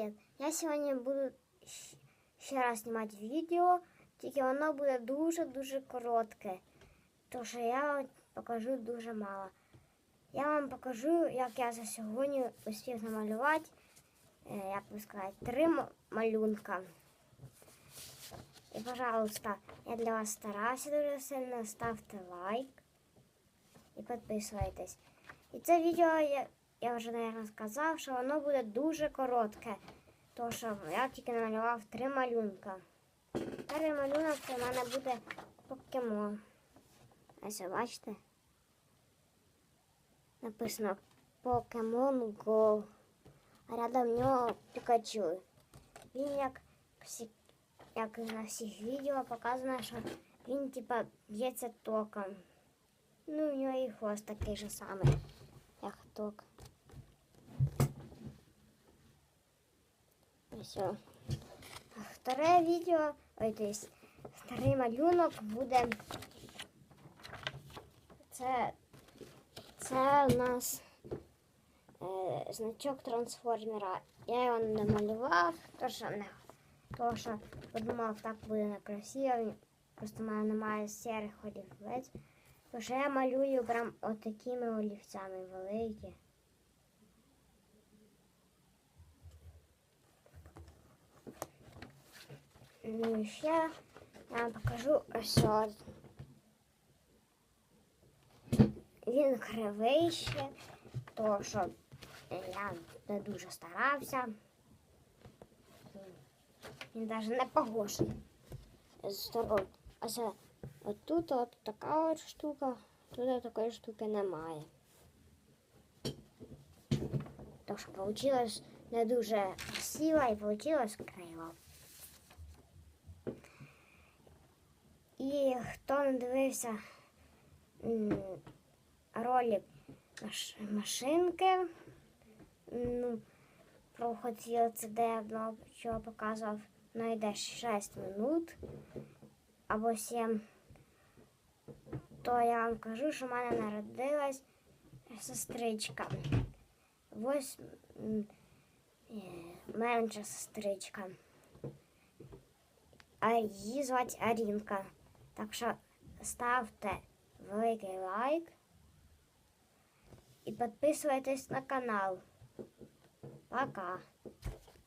привіт! Я сьогодні буду ще раз знімати відео, тільки воно буде дуже-дуже коротке. Тому що я вам покажу дуже мало. Я вам покажу, як я за сьогодні успів намалювати, як би сказати, три малюнка. І, пожалуйста, я для вас старався дуже сильно. Ставте лайк і підписуйтесь. І це відео я, я вже, наверное, сказав, що воно буде дуже коротке. Тому що я тільки намалював три малюнка. Перший малюнок це в мене буде покемон. Ось бачите? Написано Pokemon Go. А рядом нього Пікачу. Він як, як на всіх відео показано, що він типа б'ється током. Ну, у нього і хвост такий же самий, як ток. І все. Вторе відео, ой, то есть, вторий малюнок буде. Це, це у нас е, значок трансформера. Я його не малював, що, не, тому що подумав, так буде некрасиво. Просто в мене немає серих олівець. Що я малюю прям отакими олівцями великі. Ну ще вам покажу ось от. Він кривий ще, тому що я не дуже старався. Він навіть не сторони. Ось от тут от така от штука, тут такої штуки немає. Так що вийшло не дуже красиво і вийшло криво. І хто не дивився м, ролик машинки, ну, про хотіло це де що показував, ну йде 6 минут або 7, то я вам кажу, що в мене народилась сестричка. Ось е, менша сестричка. А її звати Арінка. Так що ставте великий лайк і підписуйтесь на канал. Пока.